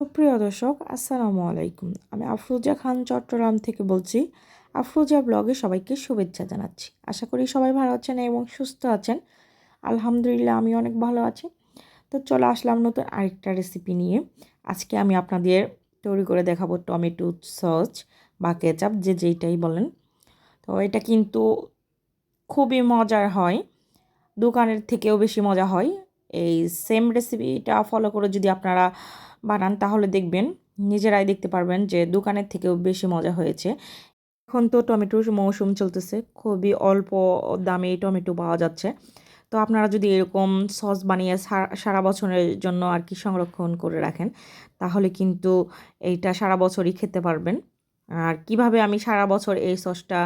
সুপ্রিয় দর্শক, আসসালামু আলাইকুম। আমি আফরোজা খান চট্টগ্রাম থেকে বলছি, আফরোজা ব্লগে সবাইকে শুভেচ্ছা জানাচ্ছি। আশা করি সবাই ভালো আছেন এবং সুস্থ আছেন। আলহামদুলিল্লাহ, আমি অনেক ভালো আছি। তো চলে আসলাম নতুন আরেকটা রেসিপি নিয়ে। আজকে আমি আপনাদের তৈরি করে দেখাবো টমেটো সস বা কেচাপ, যে যেইটাই বলেন। তো এটা কিন্তু খুবই মজার হয়। দোকানের থেকেও বেশি মজা হয়। এই সেম রেসিপিটা ফলো করে যদি আপনারা বানান, তাহলে দেখবেন নিজেরাই দেখতে পারবেন যে দোকানের থেকেও বেশি মজা হয়েছে। এখন তো টমেটোর মৌসুম চলতেছে, খুবই অল্প দামে টমেটো পাওয়া যাচ্ছে। তো আপনারা যদি এরকম সস বানিয়ে সারা বছরের জন্য আর কি সংরক্ষণ করে রাখেন, তাহলে কিন্তু এইটা সারা বছরই খেতে পারবেন। আর কীভাবে আমি সারা বছর এই সসটা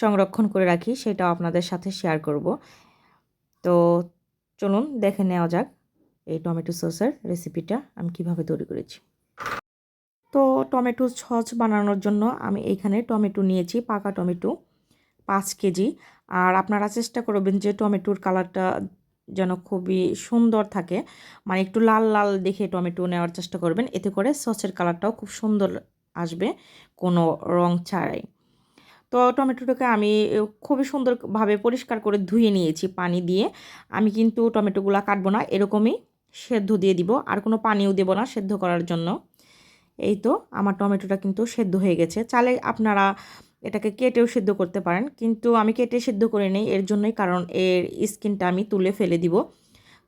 সংরক্ষণ করে রাখি, সেটাও আপনাদের সাথে শেয়ার করব। তো চলুন, দেখে নেওয়া যাক। টমেটো সসের রেসিপিটা আমি কীভাবে তৈরি করেছি। তো টমেটো সস বানানোর জন্য আমি এইখানে টমেটো নিয়েছি, পাকা টমেটো, পাঁচ কেজি। আর আপনারা চেষ্টা করবেন যে টমেটোর কালারটা যেন খুবই সুন্দর থাকে। মানে একটু লাল লাল দেখে টমেটো নেওয়ার চেষ্টা করবেন। এতে করে সসের কালারটাও খুব সুন্দর আসবে, কোনো রং ছাড়াই। তো টমেটোটাকে আমি খুবই সুন্দরভাবে পরিষ্কার করে ধুয়ে নিয়েছি পানি দিয়ে। আমি কিন্তু টমেটোগুলো কাটবো না, এরকমই সেদ্ধ দিয়ে দিব। আর কোনো পানিও দেব না সেদ্ধ করার জন্য। এই তো আমার টমেটোটা কিন্তু সেদ্ধ হয়ে গেছে। চালে আপনারা এটাকে কেটেও সেদ্ধ করতে পারেন। কিন্তু আমি কেটে সেদ্ধ করে নিই এর জন্যই, কারণ এর স্কিনটা আমি তুলে ফেলে দিব।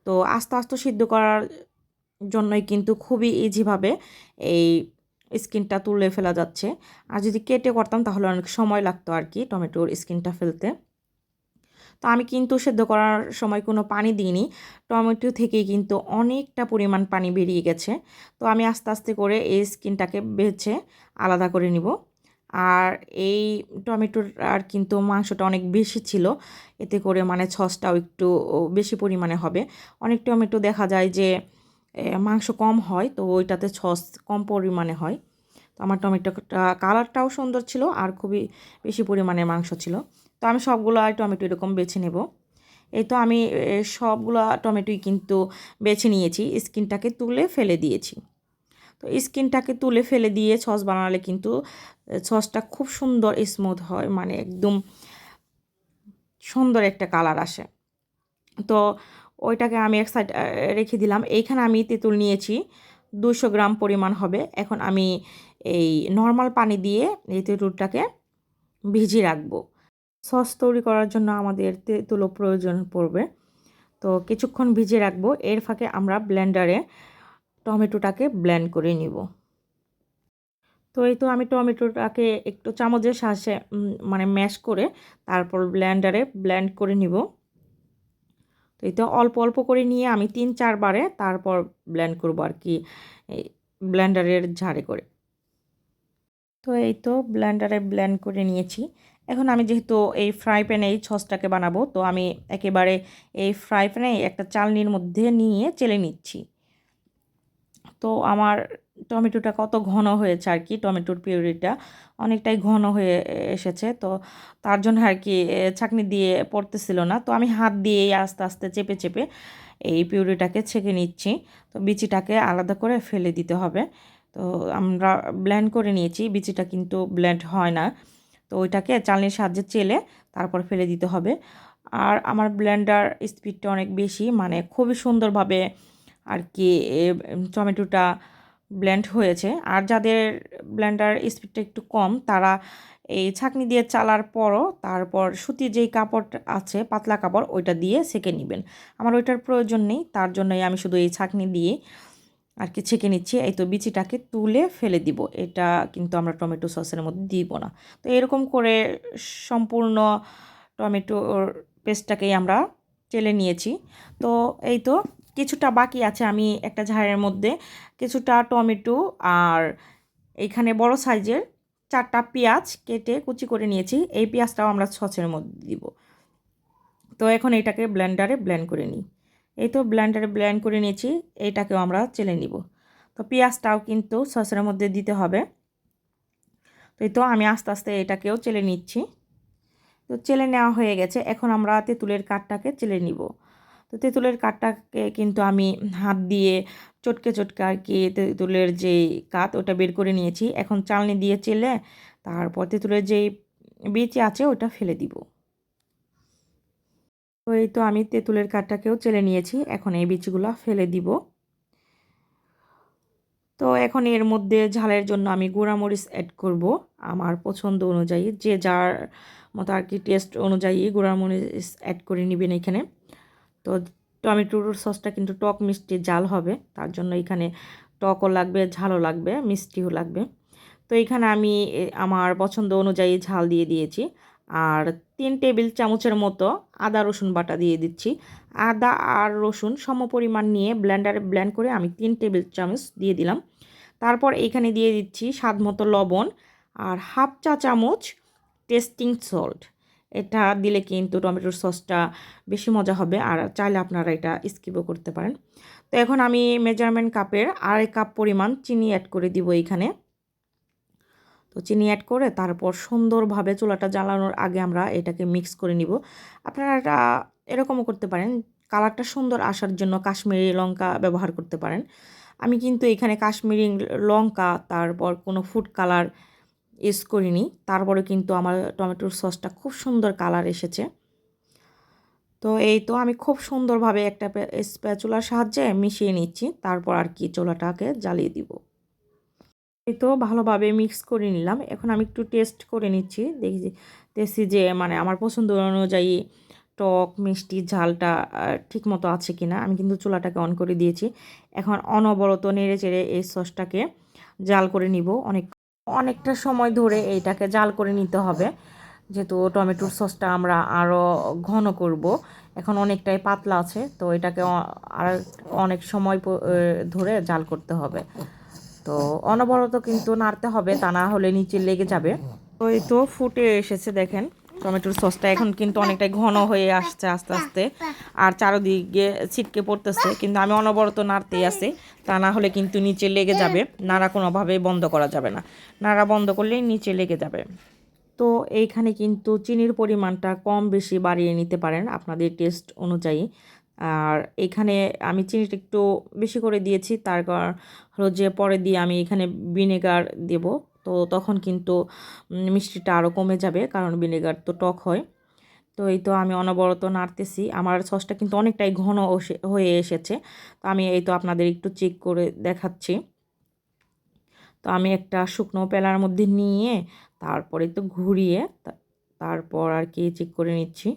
তো আস্তে আস্তে সিদ্ধ করার জন্যই কিন্তু খুবই ইজিভাবে এই স্কিনটা তুলে ফেলা যাচ্ছে। আর যদি কেটে করতাম তাহলে অনেক সময় লাগতো আর কি টমেটোর স্কিনটা ফেলতে। তো আমি কিন্তু সেদ্ধ করার সময় কোনো পানি দিইনি। টমেটো থেকেই কিন্তু অনেকটা পরিমাণ পানি বেরিয়ে গেছে। তো আমি আস্তে আস্তে করে এই স্কিনটাকে বেছে আলাদা করে নিব। আর এই টমেটোর আর কিন্তু মাংসটা অনেক বেশি ছিল। এতে করে মানে ছসটাও একটু বেশি পরিমাণে হবে। অনেক টমেটো দেখা যায় যে মাংস কম হয়, তো ওইটাতে ছস কম পরিমাণে হয়। তো আমার টমেটোটা কালারটাও সুন্দর ছিল আর খুবই বেশি পরিমাণে মাংস ছিল। তো আমি সবগুলো টমেটো এরকম বেছে নেব। এই তো আমি সবগুলো টমেটোই কিন্তু বেছে নিয়েছি, স্কিনটাকে তুলে ফেলে দিয়েছি। তো স্কিনটাকে তুলে ফেলে দিয়ে সস বানালে কিন্তু সসটা খুব সুন্দর স্মুথ হয় মানে একদম সুন্দর একটা কালার আসে। তো ওইটাকে আমি এক সাইড রেখে দিলাম। এইখানে আমি তেঁতুল নিয়েছি দুশো গ্রাম পরিমাণ হবে। এখন আমি এই নর্মাল পানি দিয়ে এই তেঁতুলটাকে ভিজিয়ে রাখব। সস তৈরি করার জন্য আমাদের তেঁতুলও প্রয়োজন পড়বে। তো কিছুক্ষণ ভিজিয়ে রাখব। এর ফাঁকে আমরা ব্লেন্ডারে টমেটোটাকে ব্লেন্ড করে নিব। তো এই তো আমি টমেটোটাকে একটু চামচের সাহায্যে মানে ম্যাশ করে তারপর ব্লেন্ডারে ব্লেন্ড করে নিব। তো এই তো অল্প অল্প করে নিয়ে আমি তিন চারবারে তারপর ব্লেন্ড করব আর কি ব্লেন্ডারের ঝাড়ে করে। তো এই তো ব্লেন্ডারে ব্লেন্ড করে নিয়েছি। এখন আমি যেহেতু এই ফ্রাই প্যানে এই সসটাকে বানাবো, তো আমি একেবারে এই ফ্রাই প্যানে একটা চালনির মধ্যে নিয়ে চেলে নিচ্ছি। তো আমার টমেটোটা কত ঘন হয়েছে আর কি, টমেটোর পিউরিটা অনেকটাই ঘন হয়ে এসেছে, তো তার জন্য আর কি ছাকনি দিয়ে পড়তেছিল না, তো আমি হাত দিয়ে আস্তে আস্তে চেপে চেপে এই পিউরিটাকে ছেঁকে নিচ্ছি। তো বিচিটাকে আলাদা করে ফেলে দিতে হবে। তো আমরা ব্ল্যান্ড করে নিয়েছি, বিচিটা কিন্তু ব্ল্যান্ড হয় না। ওইটাকে চালনির সাহায্যে চেলে তারপর ফেলে দিতে হবে। আর আমার ব্লেন্ডার স্পিডটা অনেক বেশি মানে খুবই সুন্দরভাবে আর কি টমেটোটা ব্লেন্ড হয়েছে। আর যাদের ব্লেন্ডার স্পিডটা একটু কম, তারা এই ছাকনি দিয়ে চালার পরও তারপর সুতির যেই কাপড় আছে, পাতলা কাপড়, ওইটা দিয়ে সেকে নেবেন। আমার ওইটার প্রয়োজন নেই, তার জন্যই আমি শুধু এই ছাকনি দিয়ে আর কি ছেঁকে নিচ্ছি। এই তো বিচিটাকে তুলে ফেলে দিব। এটা কিন্তু আমরা টমেটো সসের মধ্যে দিব না। তো এরকম করে সম্পূর্ণ টমেটোর পেস্টটাকেই আমরা চেলে নিয়েছি। তো এই তো কিছুটা বাকি আছে আমি একটা ঝাড়ের মধ্যে। কিছুটা টমেটো আর এইখানে বড় সাইজের চারটা পেঁয়াজ কেটে কুচি করে নিয়েছি। এই পেঁয়াজটাও আমরা সসের মধ্যে দিব। তো এখন এটাকে ব্লেন্ডারে ব্লেন্ড করে নিই। এই তো ব্ল্যান্ডারে ব্ল্যান্ড করে নিয়েছি এইটাকেও আমরা চেলে নিব। তো পেঁয়াজটাও কিন্তু সসের মধ্যে দিতে হবে। তো এই তো আমি আস্তে আস্তে এটাকেও চেলে নিচ্ছি। তো চেলে নেওয়া হয়ে গেছে, এখন আমরা তেঁতুলের কাঠটাকে চেলে নিব। তো তেঁতুলের কাঠটাকে কিন্তু আমি হাত দিয়ে চটকে চটকে আর কি তেঁতুলের যেই কাত, ওটা বের করে নিয়েছি। এখন চালনি দিয়ে চেলে তারপর তেঁতুলের যেই বীজ আছে, ওটা ফেলে দিব। তো এই তো আমি তেঁতুলের কাঠটাকেও চেলে নিয়েছি। এখন এই বীজগুলো ফেলে দিব। তো এখন এর মধ্যে ঝালের জন্য আমি গুঁড়ামরিচ অ্যাড করব। আমার পছন্দ অনুযায়ী যে যার মতো আর কি টেস্ট অনুযায়ী গুঁড়ামরিচ অ্যাড করে নেবেন এখানে। তো টমেটোর সসটা কিন্তু টক মিষ্টি জাল হবে, তার জন্য এখানে টকও লাগবে, ঝালও লাগবে, মিষ্টিও লাগবে। তো এখানে আমি আমার পছন্দ অনুযায়ী ঝাল দিয়ে দিয়েছি। আর তিন টেবিল চামচের মতো আদা, রসুন বাটা দিয়ে দিচ্ছি। আদা আর রসুন সম পরিমাণ নিয়ে ব্লেন্ডারে ব্লেন্ড করে আমি তিন টেবিল চামচ দিয়ে দিলাম। তারপর এইখানে দিয়ে দিচ্ছি স্বাদ মতো লবণ আর হাফ চা চামচ টেস্টিং সল্ট। এটা দিলে কিন্তু টমেটোর সসটা বেশি মজা হবে আর চাইলে আপনারা এটা স্কিপও করতে পারেন। তো এখন আমি মেজারমেন্ট কাপের আড়াই কাপ পরিমাণ চিনি অ্যাড করে দিব এইখানে তো চিনি অ্যাড করে তারপর সুন্দরভাবে চুলাটা জ্বালানোর আগে আমরা এটাকে মিক্স করে নিব। আপনারা এটা এরকমও করতে পারেন কালারটা সুন্দর আসার জন্য কাশ্মীরি লঙ্কা ব্যবহার করতে পারেন। আমি কিন্তু এখানে কাশ্মীরি লঙ্কা, তারপর কোনো ফুড কালার ইউজ করিনি, তারপরে কিন্তু আমার টমেটোর সসটা খুব সুন্দর কালার এসেছে। তো এই তো আমি খুব সুন্দরভাবে একটা স্প্যাচুলার সাহায্যে মিশিয়ে নিচ্ছি, তারপর আর কি চোলাটাকে জ্বালিয়ে দিব। তো ভালোভাবে মিক্স করে নিলাম। এখন আমি একটু টেস্ট করে নিচ্ছি। দেখি দেখছি যে মানে আমার পছন্দ অনুযায়ী টক, মিষ্টি ঝালটা ঠিক মতো আছে কি না আমি কিন্তু চুলাটাকে অন করে দিয়েছি। এখন অনবরত নেড়ে চেড়ে এই সসটাকে জাল করে নিব। অনেক, অনেকটা সময় ধরে এইটাকে জাল করে নিতে হবে। যেহেতু টমেটোর সসটা আমরা আরও ঘন করব। এখন অনেকটাই পাতলা আছে, তো এটাকে আর অনেক সময় ধরে জাল করতে হবে। তো অনবরত কিন্তু নাড়তে হবে, তা না হলে নিচে লেগে যাবে। তো এই তো ফুটে এসেছে, দেখেন। টমেটোর সসটা এখন কিন্তু অনেকটাই ঘন হয়ে আসছে আস্তে আস্তে, আর চারোদিকে ছিটকে পড়তেছে। কিন্তু আমি অনবরত নাড়তেই আছি, তা না হলে কিন্তু নিচে লেগে যাবে। নাড়া কোনোভাবে বন্ধ করা যাবে না। নাড়া বন্ধ করলেই নিচে লেগে যাবে। তো এইখানে কিন্তু চিনির পরিমাণটা কম বেশি বাড়িয়ে নিতে পারেন। আপনাদের টেস্ট অনুযায়ী আর এখানে আমি চিনিটা একটু বেশি করে দিয়েছি। তার হলো যে পরে দিয়ে আমি এখানে ভিনেগার দেব। তো তখন কিন্তু মিষ্টিটা আরও কমে যাবে, কারণ ভিনেগার তো টক হয়। তো এই তো আমি অনবরত নাড়তেছি। আমার সসটা কিন্তু অনেকটাই ঘন হয়ে এসেছে। তো আমি এই তো আপনাদের একটু চেক করে দেখাচ্ছি। তো আমি একটা শুকনো পেলার মধ্যে নিয়ে তারপরে তো ঘুরিয়ে তারপর আর কি চেক করে নিচ্ছি।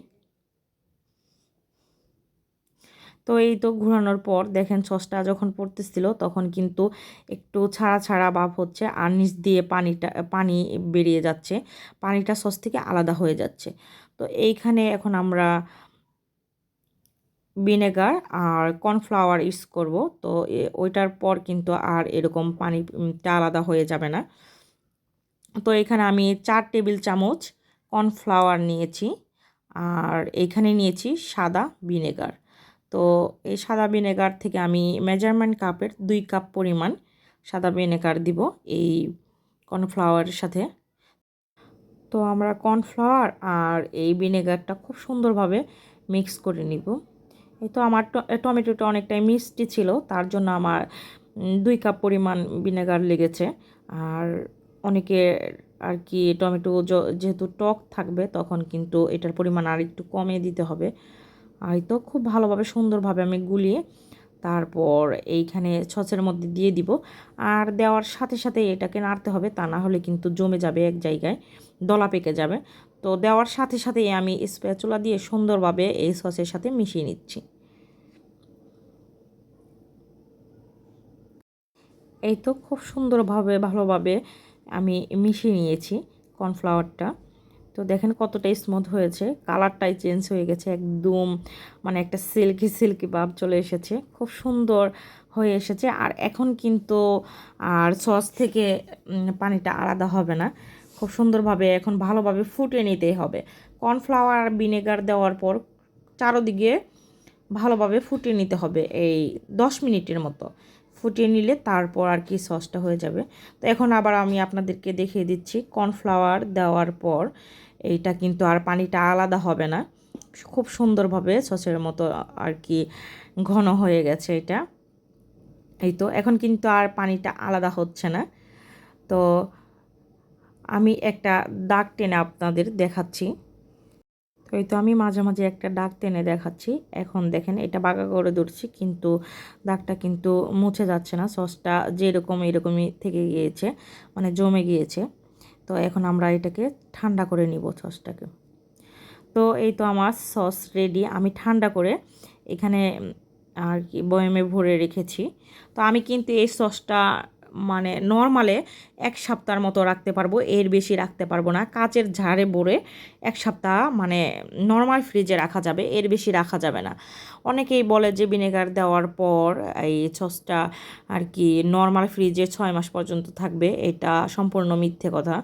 তো এই তো ঘোরানোর পর দেখেন সসটা যখন পড়তেছিল তখন কিন্তু একটু ছাড়া ছাড়া ভাব হচ্ছে। আর নিচ দিয়ে পানিটা, পানি বেরিয়ে যাচ্ছে। পানিটা সস থেকে আলাদা হয়ে যাচ্ছে। তো এইখানে এখন আমরা ভিনেগার আর কর্নফ্লাওয়ার ইউজ করব। তো ওইটার পর কিন্তু আর এরকম পানিটা আলাদা হয়ে যাবে না। তো এখানে আমি চার টেবিল চামচ কর্নফ্লাওয়ার নিয়েছি। আর এখানে নিয়েছি সাদা ভিনেগার। তো এই সাদা ভিনেগার থেকে আমি মেজারমেন্ট কাপের দুই কাপ পরিমাণ সাদা ভিনেগার দিব এই কর্নফ্লাওয়ারের সাথে। তো আমরা কর্নফ্লাওয়ার আর এই ভিনেগারটা খুব সুন্দরভাবে মিক্স করে নিব। এই তো আমার টমেটোটা অনেকটাই মিষ্টি ছিল, তার জন্য আমার দুই কাপ পরিমাণ ভিনেগার লেগেছে। আর অনেকে আর কি টমেটো যেহেতু টক থাকবে, তখন কিন্তু এটার পরিমাণ আর একটু কমিয়ে দিতে হবে। আর তো খুব ভালোভাবে, সুন্দরভাবে আমি গুলিয়ে তারপর এইখানে ছচের মধ্যে দিয়ে দিব। আর দেওয়ার সাথে সাথে এটাকে নাড়তে হবে, তা না হলে কিন্তু জমে যাবে এক জায়গায়, দলা পেকে যাবে। তো দেওয়ার সাথে সাথে আমি স্প্যাচুলা দিয়ে সুন্দরভাবে এই সসের সাথে মিশিয়ে নিচ্ছি। এই তো খুব সুন্দরভাবে, ভালোভাবে আমি মিশিয়ে নিয়েছি কর্নফ্লাওয়ারটা। তো দেখেন কতটা স্মুথ হয়েছে। কালারটাই চেঞ্জ হয়ে গেছে একদম। মানে একটা সিল্কি সিল্কি ভাব চলে এসেছে। খুব সুন্দর হয়ে এসেছে। আর এখন কিন্তু আর সস থেকে পানিটা আলাদা হবে না। খুব সুন্দরভাবে এখন ভালোভাবে ফুটে নিতেই হবে। কর্নফ্লাওয়ার আর ভিনেগার দেওয়ার পর চারোদিকে ভালোভাবে ফুটিয়ে নিতে হবে এই দশ মিনিটের মতো। ফুটিয়ে নিলে তারপর আর কি সসটা হয়ে যাবে। তো এখন আবার আমি আপনাদেরকে দেখিয়ে দিচ্ছি। কর্নফ্লাওয়ার দেওয়ার পর এইটা কিন্তু আর পানিটা আলাদা হবে না। খুব সুন্দরভাবে সসের মতো আর কি ঘন হয়ে গেছে এটা। এই তো, এখন কিন্তু আর পানিটা আলাদা হচ্ছে না। তো আমি একটা দাগ টেনে আপনাদের দেখাচ্ছি। তো এই তো আমি মাঝে মাঝে একটা দাগ টেনে দেখাচ্ছি। এখন দেখেন এটা বাঁকা করে ধরছি, কিন্তু দাগটা কিন্তু মুছে যাচ্ছে না। সসটা যেরকম এরকমই থেকে গিয়েছে মানে জমে গিয়েছে। তো এখন আমরা এটাকে ঠান্ডা করে নিব সসটাকে। তো এই তো আমার সস রেডি আমি ঠান্ডা করে এখানে আর কি বয়মে ভরে রেখেছি। তো আমি কিন্তু এই সসটা মানে নর্মালে এক সপ্তাহের মতো রাখতে পারব, এর বেশি রাখতে পারব না। কাচের ঝাড়ে ভরে এক সপ্তাহ মানে নর্মাল ফ্রিজে রাখা যাবে, এর বেশি রাখা যাবে না। অনেকেই বলে যে ভিনেগার দেওয়ার পর এই সসটা আর কি নর্মাল ফ্রিজে ছয় মাস পর্যন্ত থাকবে, এটা সম্পূর্ণ মিথ্যে কথা।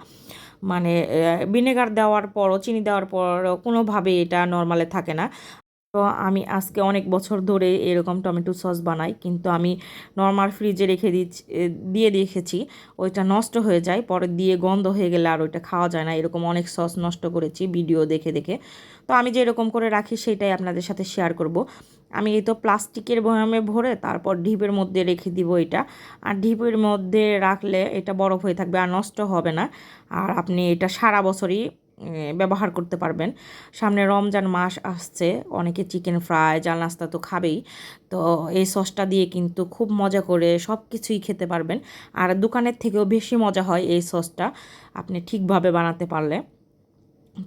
মানে ভিনেগার দেওয়ার পরও, চিনি দেওয়ার পরও কোনোভাবে এটা নর্মালে থাকে না। তো আমি আজকে অনেক বছর ধরে এরকম টমেটো সস বানাই, কিন্তু আমি নর্মাল ফ্রিজে রেখে দিচ্ছি দিয়ে রেখেছি ওইটা নষ্ট হয়ে যায়, পরে দিয়ে গন্ধ হয়ে গেলে আর ওইটা খাওয়া যায় না। এরকম অনেক সস নষ্ট করেছি ভিডিও দেখে দেখে। তো আমি যে এরকম করে রাখি সেটাই আপনাদের সাথে শেয়ার করব। আমি এই তো প্লাস্টিকের বয়ামে ভরে তারপর ঢিপের মধ্যে রেখে দিব এটা। আর ঢিপের মধ্যে রাখলে এটা বরফ হয়ে থাকবে আর নষ্ট হবে না। আর আপনি এটা সারা বছরই ব্যবহার করতে পারবেন। সামনে রমজান মাস আসছে, অনেকে চিকেন ফ্রাই জাল নাস্তা তো খাবেই। তো এই সসটা দিয়ে কিন্তু খুব মজা করে সব কিছুই খেতে পারবেন। আর দোকানের থেকেও বেশি মজা হয় এই সসটা, আপনি ঠিকভাবে বানাতে পারলে।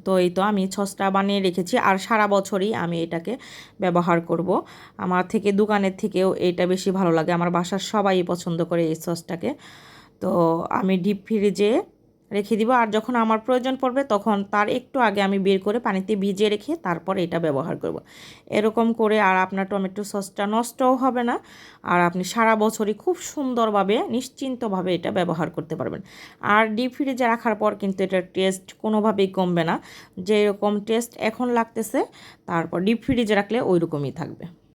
তো এই তো আমি সসটা বানিয়ে রেখেছি, আর সারা বছরই আমি এটাকে ব্যবহার করব। আমার থেকে, দোকানের থেকেও এটা বেশি ভালো লাগে। আমার বাসার সবাই পছন্দ করে এই সসটাকে। তো আমি ডিপ ফ্রিজে রেখে দিব। আর যখন আমার প্রয়োজন পড়বে, তখন তার একটু আগে আমি বের করে পানিতে ভিজিয়ে রেখে তারপর এটা ব্যবহার করব। এরকম করে আর আপনার টমেটো সসটা নষ্টও হবে না। আর আপনি সারা বছরই খুব সুন্দরভাবে, নিশ্চিন্তভাবে এটা ব্যবহার করতে পারবেন। আর ডিপ ফ্রিজে রাখার পর কিন্তু এটার টেস্ট কোনোভাবেই কমবে না। যেরকম টেস্ট এখন লাগতেছে, তারপর ডিপ ফ্রিজে রাখলে ওই রকমই থাকবে।